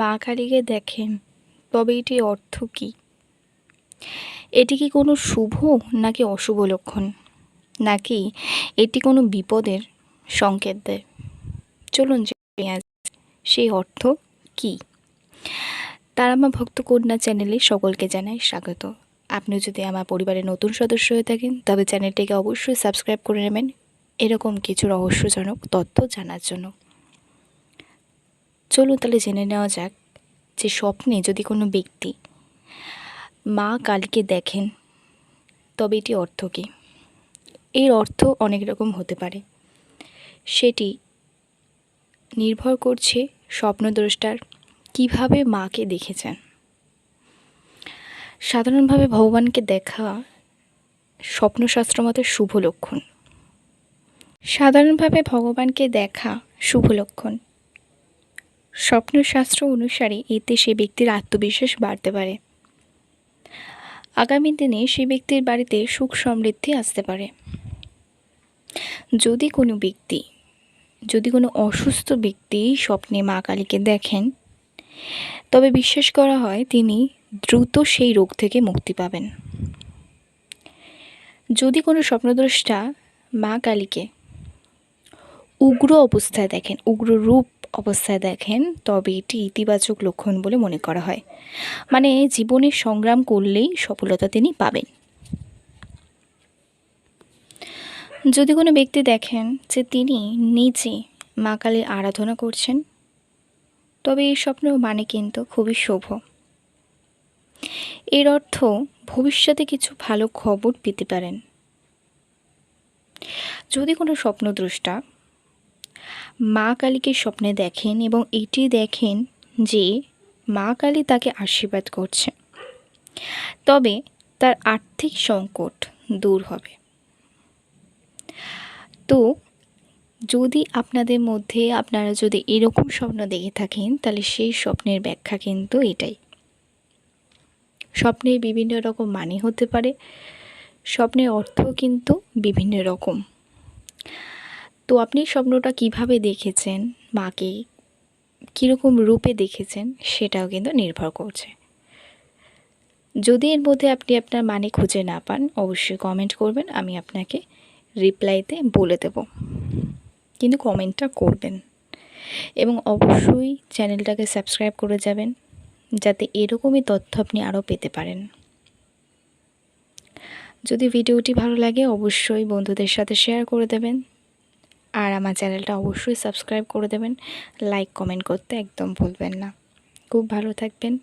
মা কালীকে দেখেন, তবে এটির অর্থ কী? এটি কি কোনো শুভ নাকি অশুভ লক্ষণ? নাকি এটি কোনো বিপদের সংকেত দেয়? চলুন সেই অর্থ কী? তারামা ভক্ত কন্যা চ্যানেলে সকলকে জানাই স্বাগত। আপনি যদি আমার পরিবারের নতুন সদস্য হয়ে থাকেন, তবে চ্যানেলটিকে অবশ্যই সাবস্ক্রাইব করে নেবেন। এরকম কিছু রহস্যজনক তথ্য জানার জন্য। চলুন তাহলে জেনে নেওয়া যাক যে স্বপ্নে যদি কোনো ব্যক্তি মা কালকে দেখেন, তবে এটি অর্থ কী? এর অর্থ অনেক রকম হতে পারে। সেটি নির্ভর করছে স্বপ্নদ্রষ্টার কীভাবে মাকে দেখেছেন। সাধারণভাবে ভগবানকে দেখা স্বপ্নশাস্ত্র মতে শুভ লক্ষণ। সাধারণভাবে ভগবানকে দেখা শুভ লক্ষণ। স্বপ্নশাস্ত্র অনুসারে এতে সে ব্যক্তির আত্মবিশ্বাস বাড়তে পারে। আগামী দিনে সে ব্যক্তির বাড়িতে সুখ সমৃদ্ধি আসতে পারে। যদি কোনো ব্যক্তি, যদি কোনো অসুস্থ ব্যক্তি স্বপ্নে মা কালীকে দেখেন, তবে বিশ্বাস করা হয় তিনি দ্রুত সেই রোগ থেকে মুক্তি পাবেন। যদি কোনো স্বপ্নদ্রষ্টা মা কালীকে উগ্র অবস্থায় দেখেন, উগ্র রূপ অবস্থায় দেখেন, তবে এটি ইতিবাচক লক্ষণ বলে মনে করা হয়। মানে জীবনে সংগ্রাম করলেই সফলতা তিনি পাবেন। যদি কোনো ব্যক্তি দেখেন যে তিনি নিজে মা কালীর আরাধনা করছেন, তবে এই স্বপ্ন মানে কিন্তু খুবই শুভ। এর অর্থ ভবিষ্যতে কিছু ভালো খবর পেতে পারেন। যদি কোনো স্বপ্নদ্রষ্টা মা কালীকে স্বপ্নে দেখেন এবং এটি দেখেন যে মা কালী তাকে আশীর্বাদ করছে তবে তার আর্থিক সংকট দূর হবে। তো যদি আপনাদের মধ্যে আপনারা যদি এরকম স্বপ্ন দেখে থাকেন, তাহলে সেই স্বপ্নের ব্যাখ্যা কিন্তু এটাই। স্বপ্নের বিভিন্ন রকম মানে হতে পারে, স্বপ্নের অর্থ কিন্তু বিভিন্ন রকম। তো আপনি স্বপ্নটা কীভাবে দেখেছেন? মাকে কীরকম রূপে দেখেছেন? সেটাও কিন্তু নির্ভর করছে। যদি এর মধ্যে আপনি আপনার মানে খুঁজে না পান, অবশ্যই কমেন্ট করবেন, আমি আপনাকে রিপ্লাইতে বলে দেব। কিন্তু কমেন্টটা করবেন। এবং অবশ্যই চ্যানেলটাকে সাবস্ক্রাইব করে যাবেন, যাতে এরকমই তথ্য আপনি আরও পেতে পারেন। যদি ভিডিওটি ভালো লাগে, অবশ্যই বন্ধুদের সাথে শেয়ার করে দেবেন। আমার চ্যানেলটা অবশ্যই সাবস্ক্রাইব করে দেবেন, লাইক, কমেন্ট করতে একদম ভুলবেন না। খুব ভালো থাকবেন।